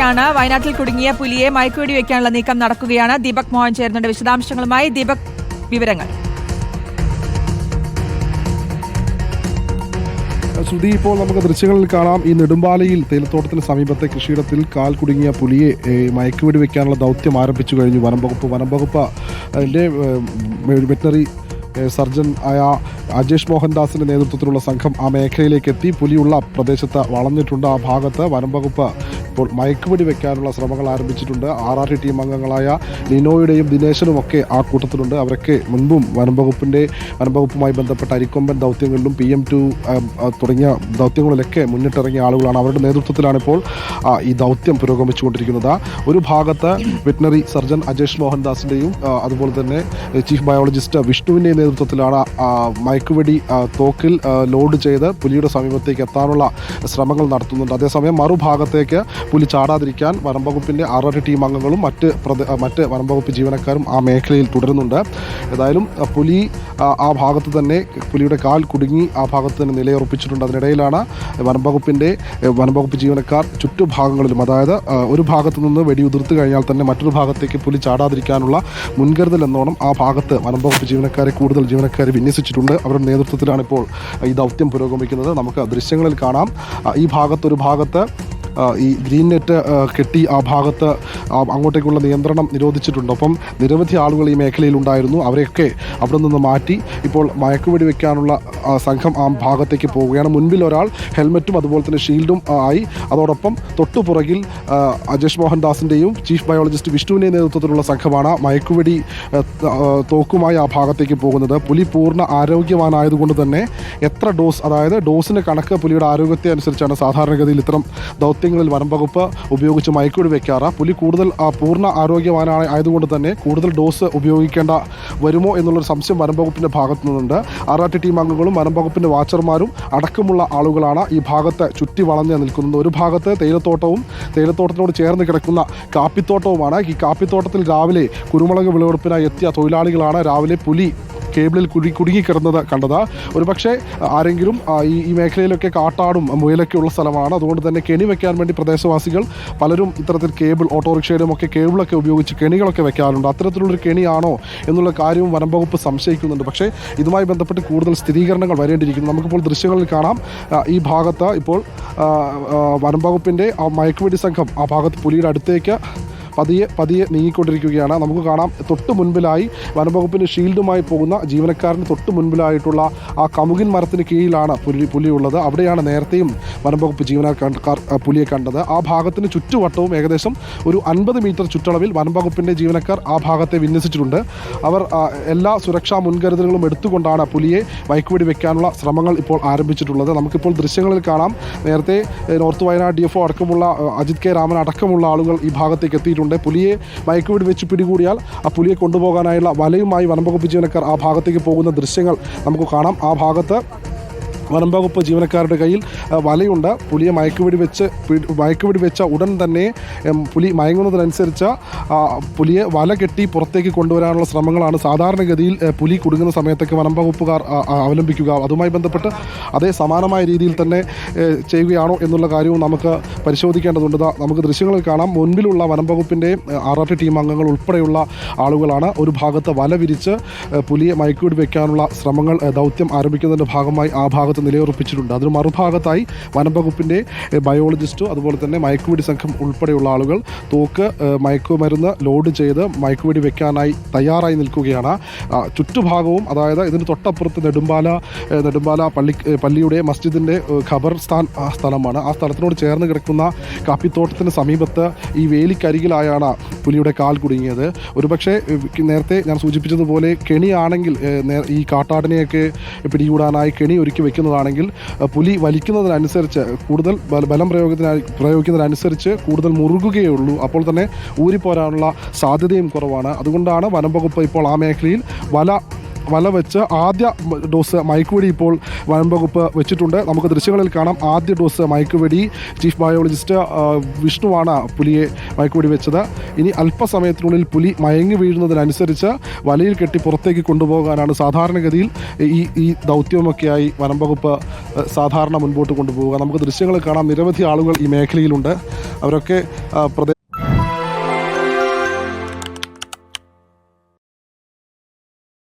ാണ് വയനാട്ടിൽ കുടുങ്ങിയ പുലിയെ മയക്കുവെടി വെക്കാനുള്ള നീക്കം നടക്കുകയാണ്. ദീപക് മോഹൻ ചേരുന്നുണ്ട് വിശദാംശങ്ങളുമായി. ദീപക് വിവരങ്ങൾ. ശ്രുതി ഇപ്പോൾ നമുക്ക് ദൃശ്യങ്ങളിൽ കാണാം. ഈ നെടുമ്പാലയിൽ തേയിലത്തോട്ടത്തിന് സമീപത്തെ കൃഷിയിടത്തിൽ കാൽ കുടുങ്ങിയ പുലിയെ മയക്കുവെടി വെക്കാനുള്ള ദൗത്യം ആരംഭിച്ചു കഴിഞ്ഞു. വനം വകുപ്പ് വനം വകുപ്പ് അതിന്റെ വെറ്റിനറി സർജൻ ആയ അജേഷ് മോഹൻദാസിന്റെ നേതൃത്വത്തിലുള്ള സംഘം ആ മേഖലയിലേക്ക് എത്തി. പുലിയുള്ള പ്രദേശത്ത് വളഞ്ഞിട്ടുണ്ട് ആ ഭാഗത്ത്. വനം വകുപ്പ് ഇപ്പോൾ മയക്കുപിടി വെക്കാനുള്ള ശ്രമങ്ങൾ ആരംഭിച്ചിട്ടുണ്ട്. ആർ ആർ ടി ടീം അംഗങ്ങളായ ലിനോയുടെയും ദിനേശനും ഒക്കെ ആ കൂട്ടത്തിലുണ്ട്. അവരൊക്കെ മുൻപും വനംവകുപ്പിന്റെ വനംവകുപ്പുമായി വനം ബന്ധപ്പെട്ട അരിക്കൊമ്പൻ ദൗത്യങ്ങളിലും പി എം ടു തുടങ്ങിയ ദൗത്യങ്ങളിലൊക്കെ മുന്നിട്ടിറങ്ങിയ ആളുകളാണ്. അവരുടെ നേതൃത്വത്തിലാണ് ഇപ്പോൾ ഈ ദൗത്യം പുരോഗമിച്ചുകൊണ്ടിരിക്കുന്നത്. ഒരു ഭാഗത്ത് വെറ്റിനറി സർജൻ അജേഷ് മോഹൻദാസിന്റെയും അതുപോലെ തന്നെ ചീഫ് ബയോളജിസ്റ്റ് വിഷ്ണുവിന്റെയും നേതൃത്വത്തിലാണ് മയക്കുവെടി തോക്കിൽ ലോഡ് ചെയ്ത് പുലിയുടെ സമീപത്തേക്ക് എത്താനുള്ള ശ്രമങ്ങൾ നടത്തുന്നുണ്ട്. അതേസമയം മറുഭാഗത്തേക്ക് പുലി ചാടാതിരിക്കാൻ വനം വകുപ്പിന്റെ ആർ ആർ ടീം അംഗങ്ങളും മറ്റ് മറ്റ് വനം വകുപ്പ് ജീവനക്കാരും ആ മേഖലയിൽ തുടരുന്നുണ്ട്. ഏതായാലും പുലി ആ, ഭാഗത്ത് തന്നെ പുലിയുടെ കാൽ കുടുങ്ങി ആ ഭാഗത്ത് തന്നെ നിലയുറപ്പിച്ചിട്ടുണ്ട്. അതിനിടയിലാണ് വനം വകുപ്പിന്റെ ഏ, വനം വകുപ്പ് ജീവനക്കാർ ചുറ്റുഭാഗങ്ങളിലും അതായത് ഒരു ഭാഗത്ത് നിന്ന് വെടിയുതിർത്ത് കഴിഞ്ഞാൽ തന്നെ മറ്റൊരു ഭാഗത്തേക്ക് പുലി ചാടാതിരിക്കാനുള്ള മുൻകരുതൽ എന്നോണം ആ ഭാഗത്ത് വനം വകുപ്പ് ജീവനക്കാരെ കൂടുതൽ ജീവനക്കാരെ വിന്യസിച്ചിട്ടുണ്ട്. അവരുടെ നേതൃത്വത്തിലാണ് ഇപ്പോൾ ഈ ദൗത്യം പുരോഗമിക്കുന്നത്. നമുക്ക് ദൃശ്യങ്ങളിൽ കാണാം. ഈ ഭാഗത്തൊരു ഭാഗത്ത് ഈ ഗ്രീൻ നെറ്റ് കെട്ടി ആ ഭാഗത്ത് അങ്ങോട്ടേക്കുള്ള നിയന്ത്രണം നിരോധിച്ചിട്ടുണ്ട്. അപ്പം നിരവധി ആളുകൾ ഈ മേഖലയിൽ ഉണ്ടായിരുന്നു. അവരെയൊക്കെ അവിടെ നിന്ന് മാറ്റി ഇപ്പോൾ മയക്കുവെടി വെക്കാനുള്ള സംഘം ആ ഭാഗത്തേക്ക് പോവുകയാണ്. മുൻപിൽ ഒരാൾ ഹെൽമറ്റും അതുപോലെ തന്നെ ഷീൽഡും ആയി. അതോടൊപ്പം തൊട്ടുപുറകിൽ അജേഷ് മോഹൻദാസിന്റെയും ചീഫ് ബയോളജിസ്റ്റ് വിഷ്ണുവിന്റെ നേതൃത്വത്തിലുള്ള സംഘമാണ് മയക്കുവെടി തോക്കുമായി ആ ഭാഗത്തേക്ക് പോകുന്നത്. പുലി പൂർണ ആരോഗ്യവാനായതുകൊണ്ട് തന്നെ എത്ര ഡോസ് അതായത് ഡോസിന്റെ കണക്ക് പുലിയുടെ ആരോഗ്യത്തെ അനുസരിച്ചാണ് സാധാരണഗതിയിൽ ഇത്തരം ദൗത്യങ്ങളിൽ വനം ഉപയോഗിച്ച് മയക്കുവെടി വെക്കാറ്. പുലി കൂടുതൽ പൂർണ ആരോഗ്യവാനായ ആയതുകൊണ്ട് തന്നെ കൂടുതൽ ഡോസ് ഉപയോഗിക്കേണ്ട വരുമോ എന്നുള്ളൊരു സംശയം വനം ഭാഗത്തു നിന്നുണ്ട് ആർ ആർ ടി ടീം അംഗങ്ങളും വനം വാച്ചർമാരും അടക്കമുള്ള ആളുകളാണ് ഈ ഭാഗത്ത് ചുറ്റി വളഞ്ഞ് നിൽക്കുന്നത്. ഒരു ഭാഗത്ത് തേയിലത്തോട്ടവും തേയിലത്തോട്ടത്തിനോട് ചേർന്ന് കിടക്കുന്ന കാപ്പിത്തോട്ടവുമാണ്. ഈ കാപ്പിത്തോട്ടത്തിൽ രാവിലെ കുരുമുളക് വിളവെടുപ്പിനായി എത്തിയ തൊഴിലാളികളാണ് രാവിലെ പുലി കേബിളിൽ കുടി കുടുങ്ങിക്കിടന്നത് കണ്ടത്. ഒരുപക്ഷെ ആരെങ്കിലും ഈ ഈ മേഖലയിലൊക്കെ കാട്ടാടും മുയലൊക്കെ ഉള്ള സ്ഥലമാണ്. അതുകൊണ്ട് തന്നെ കെണി വെക്കാൻ വേണ്ടി പ്രദേശവാസികൾ പലരും ഇത്തരത്തിൽ കേബിൾ ഓട്ടോറിക്ഷയിലും ഒക്കെ കേബിളൊക്കെ ഉപയോഗിച്ച് കെണികളൊക്കെ വെക്കാറുണ്ട്. അത്തരത്തിലുള്ളൊരു കെണിയാണോ എന്നുള്ള കാര്യവും വനം വകുപ്പ് സംശയിക്കുന്നുണ്ട്. പക്ഷേ ഇതുമായി ബന്ധപ്പെട്ട് കൂടുതൽ സ്ഥിരീകരണങ്ങൾ വരേണ്ടിയിരിക്കുന്നു. നമുക്കിപ്പോൾ ദൃശ്യങ്ങളിൽ കാണാം ഈ ഭാഗത്ത് ഇപ്പോൾ വനംവകുപ്പിന്റെ ആ, വനം വകുപ്പിന്റെ ആ മയക്കുവെടി സംഘം ആ ഭാഗത്ത് പുലിയുടെ അടുത്തേക്ക് പതിയെ പതിയെ നീങ്ങിക്കൊണ്ടിരിക്കുകയാണ്. നമുക്ക് കാണാം തൊട്ട് മുൻപിലായി വനംവകുപ്പിന് ഷീൽഡുമായി പോകുന്ന ജീവനക്കാരന് തൊട്ട് മുൻപിലായിട്ടുള്ള ആ കമുകിൻ മരത്തിന് കീഴിലാണ് പുലി പുലിയുള്ളത്. അവിടെയാണ് നേരത്തെയും വനംവകുപ്പ് ജീവനക്കാർ പുലിയെ കണ്ടത്. ആ ഭാഗത്തിന് ചുറ്റുവട്ടവും ഏകദേശം ഒരു അൻപത് മീറ്റർ ചുറ്റളവിൽ വനംവകുപ്പിന്റെ ജീവനക്കാർ ആ ഭാഗത്തെ വിന്യസിച്ചിട്ടുണ്ട്. അവർ എല്ലാ സുരക്ഷാ മുൻകരുതലുകളും എടുത്തുകൊണ്ടാണ് പുലിയെ വൈക്കുവെടി വെക്കാനുള്ള ശ്രമങ്ങൾ ഇപ്പോൾ ആരംഭിച്ചിട്ടുള്ളത്. നമുക്കിപ്പോൾ ദൃശ്യങ്ങളിൽ കാണാം നേരത്തെ നോർത്ത് വയനാട് ഡി എഫ് അടക്കമുള്ള അജിത് കെ രാമൻ അടക്കമുള്ള ആളുകൾ ഈ ഭാഗത്തേക്ക് എത്തിയിട്ടുണ്ട്. പുലിയെ മയക്കുവെടി വെച്ച് പിടികൂടിയാൽ ആ പുലിയെ കൊണ്ടുപോകാനായുള്ള വലയുമായി വനംവകുപ്പ് ജീവനക്കാർ ആ ഭാഗത്തേക്ക് പോകുന്ന ദൃശ്യങ്ങൾ നമുക്ക് കാണാം. ആ ഭാഗത്ത് വനം വകുപ്പ് ജീവനക്കാരുടെ കയ്യിൽ വലയുണ്ട്. പുലിയെ മയക്കുപിടി വെച്ച് മയക്കുപിടി വെച്ച ഉടൻ തന്നെ പുലി മയങ്ങുന്നതിനനുസരിച്ച് പുലിയെ വല കെട്ടി പുറത്തേക്ക് കൊണ്ടുവരാനുള്ള ശ്രമങ്ങളാണ് സാധാരണഗതിയിൽ പുലി കുടുങ്ങുന്ന സമയത്തൊക്കെ വനം വകുപ്പുകാർ ആ, ആ, അവലംബിക്കുക. അതുമായി ബന്ധപ്പെട്ട് അതേ സമാനമായ രീതിയിൽ തന്നെ ചെയ്യുകയാണോ എന്നുള്ള കാര്യവും നമുക്ക് പരിശോധിക്കേണ്ടതുണ്ട്. നമുക്ക് ദൃശ്യങ്ങളിൽ കാണാം. മുൻപിലുള്ള വനം വകുപ്പിന്റെ ആർ ആർ ടീം അംഗങ്ങൾ ഉൾപ്പെടെയുള്ള ആളുകളാണ് ഒരു ഭാഗത്ത് വല വിരിച്ച് പുലിയെ മയക്കുപിടി വയ്ക്കാനുള്ള ശ്രമങ്ങൾ ദൗത്യം ആരംഭിക്കുന്നതിന്റെ ഭാഗമായി ആ ഭാഗത്ത് നിലയുറപ്പിച്ചിട്ടുണ്ട്. അതിന് മറുഭാഗത്തായി വനം വകുപ്പിന്റെ ഏ, ബയോളജിസ്റ്റോ അതുപോലെ തന്നെ മയക്കുവെടി സംഘം ഉൾപ്പെടെയുള്ള ആളുകൾ തോക്ക് മയക്കുമരുന്ന് ലോഡ് ചെയ്ത് മയക്കുവെടി വെക്കാനായി തയ്യാറായി നിൽക്കുകയാണ്. ചുറ്റുഭാഗവും അതായത് ഇതിന് തൊട്ടപ്പുറത്ത് നെടുമ്പാല നെടുമ്പാല പള്ളി പള്ളിയുടെ മസ്ജിദിന്റെ ഖബർ സ്ഥാൻ സ്ഥലമാണ്. ആ സ്ഥലത്തിനോട് ചേർന്ന് കിടക്കുന്ന കാപ്പിത്തോട്ടത്തിന് സമീപത്ത് ഈ വേലിക്കരികിലായാണ് പുലിയുടെ കാൽ കുടുങ്ങിയത്. ഒരുപക്ഷെ നേരത്തെ ഞാൻ സൂചിപ്പിച്ചതുപോലെ കെണിയാണെങ്കിൽ ഈ കാട്ടാടിനെയൊക്കെ പിടികൂടാനായി കെണി ഒരുക്കി വെക്കുന്നതാണെങ്കിൽ ഏ, പുലി വലിക്കുന്നതിനനുസരിച്ച് കൂടുതൽ ബലം പ്രയോഗത്തിനായി പ്രയോഗിക്കുന്നതിനനുസരിച്ച് കൂടുതൽ മുറുകുകയുള്ളൂ. അപ്പോൾ തന്നെ ഊരിപ്പോരാനുള്ള സാധ്യതയും കുറവാണ്. അതുകൊണ്ടാണ് വനം വകുപ്പ് ഇപ്പോൾ ആ മേഖലയിൽ വല വല വെച്ച് ആദ്യ ഡോസ് മയക്കുവെടി ഇപ്പോൾ വനം വകുപ്പ് വെച്ചിട്ടുണ്ട്. നമുക്ക് ദൃശ്യങ്ങളിൽ കാണാം. ആദ്യ ഡോസ് മയക്കുവെടി ചീഫ് ബയോളജിസ്റ്റ് വിഷ്ണുവാണ് പുലിയെ മയക്കുവെടി വെച്ചത്. ഇനി അല്പസമയത്തിനുള്ളിൽ പുലി മയങ്ങി വീഴുന്നതിനനുസരിച്ച് വലയിൽ കെട്ടി പുറത്തേക്ക് കൊണ്ടുപോകാനാണ് സാധാരണഗതിയിൽ ഈ ഈ ദൗത്യമൊക്കെയായി വനം വകുപ്പ് സാധാരണ മുൻപോട്ട് കൊണ്ടുപോവുക. നമുക്ക് ദൃശ്യങ്ങൾ കാണാം. നിരവധി ആളുകൾ ഈ മേഖലയിലുണ്ട്. അവരൊക്കെ പ്രദേശം പ്രദേ